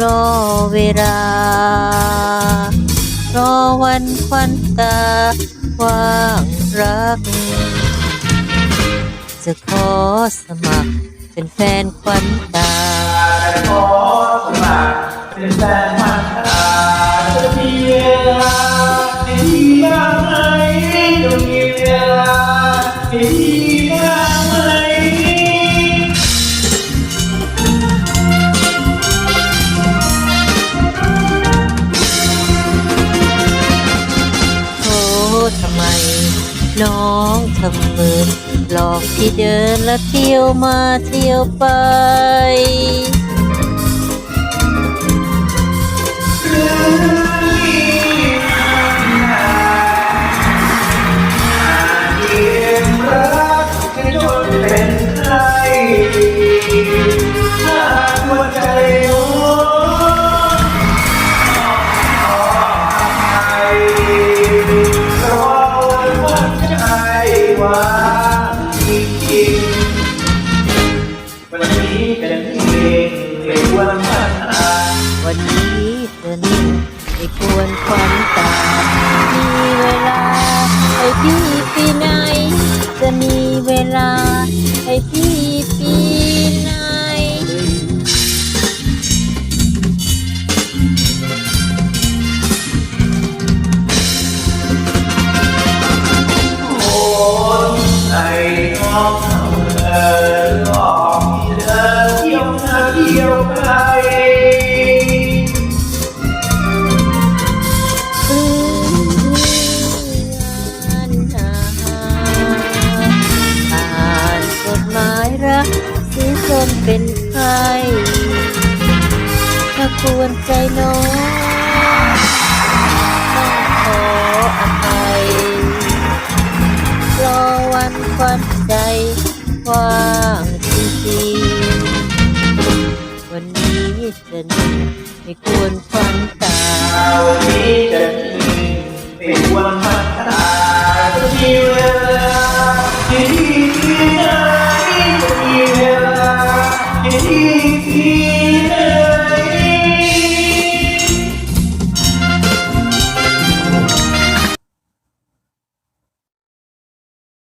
รอเวลา รอวันควันตาว่างรัก จะขอสมัครเป็นแฟนควันตา น้องทำมือหลอกที่เดินและเที่ยวมาเที่ยวไป นี้เธอนิ่งไม่ควรควันตามีเวลา ให้พี่ปีไหน จะมีเวลา ให้พี่ปีไหนโอ้ เป็นใครถ้าควรใจน้องต้องขออภัยรอวันความใจว่างจริงๆวันนี้จะนิ่งไม่ควรควันตาวันนี้จะมีเป็นวันพัฒนาจะมีเวลา